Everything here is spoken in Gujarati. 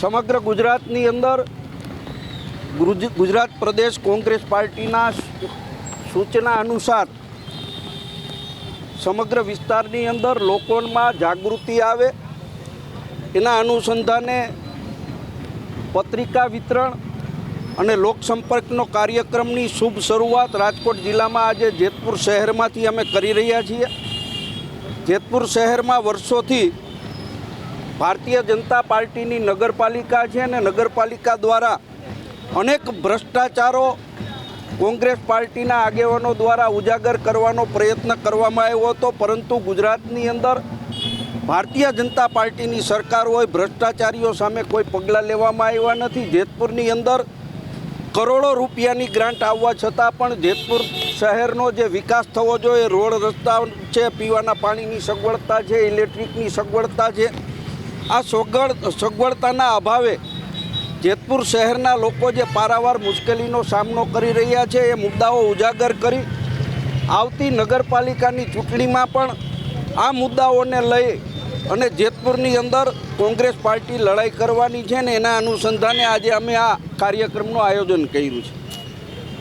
સમગ્ર ગુજરાતની અંદર ગુજ- ગુજરાત પ્રદેશ કોંગ્રેસ પાર્ટીના સૂચના અનુસાર સમગ્ર વિસ્તારની અંદર લોકોમાં જાગૃતિ આવે. એના અનુસંધાને પત્રિકા વિતરણ અને લોકસંપર્કનો કાર્યક્રમની શુભ શરૂઆત રાજકોટ જિલ્લામાં આજે જેતપુર શહેરમાંથી અમે કરી રહ્યા છીએ. જેતપુર શહેરમાં વર્ષોથી ભારતીય જનતા પાર્ટીની નગરપાલિકા છે અને નગરપાલિકા દ્વારા અનેક ભ્રષ્ટાચારો કોંગ્રેસ પાર્ટીના આગેવાનો દ્વારા ઉજાગર કરવાનો પ્રયત્ન કરવામાં આવ્યો હતો, પરંતુ ગુજરાતની અંદર ભારતીય જનતા પાર્ટીની સરકાર હોય, ભ્રષ્ટાચારીઓ સામે કોઈ પગલાં લેવામાં આવ્યા નથી. જેતપુરની અંદર કરોડો રૂપિયાની ગ્રાન્ટ આવવા છતાં પણ જેતપુર શહેરનો જે વિકાસ થવો જોઈએ, રોડ રસ્તા છે, પીવાના પાણીની સગવડતા છે, ઇલેક્ટ્રિકની સગવડતા છે આ સગવડ સગવડતાના અભાવે જેતપુર શહેરના લોકો જે પારાવાર મુશ્કેલીનો સામનો કરી રહ્યા છે, એ મુદ્દાઓ ઉજાગર કરી આવતી નગરપાલિકાની ચૂંટણીમાં પણ આ મુદ્દાઓને લઈ અને જેતપુરની અંદર કોંગ્રેસ પાર્ટી લડાઈ કરવાની છે ને એના અનુસંધાને આજે અમે આ કાર્યક્રમનું આયોજન કર્યું છે.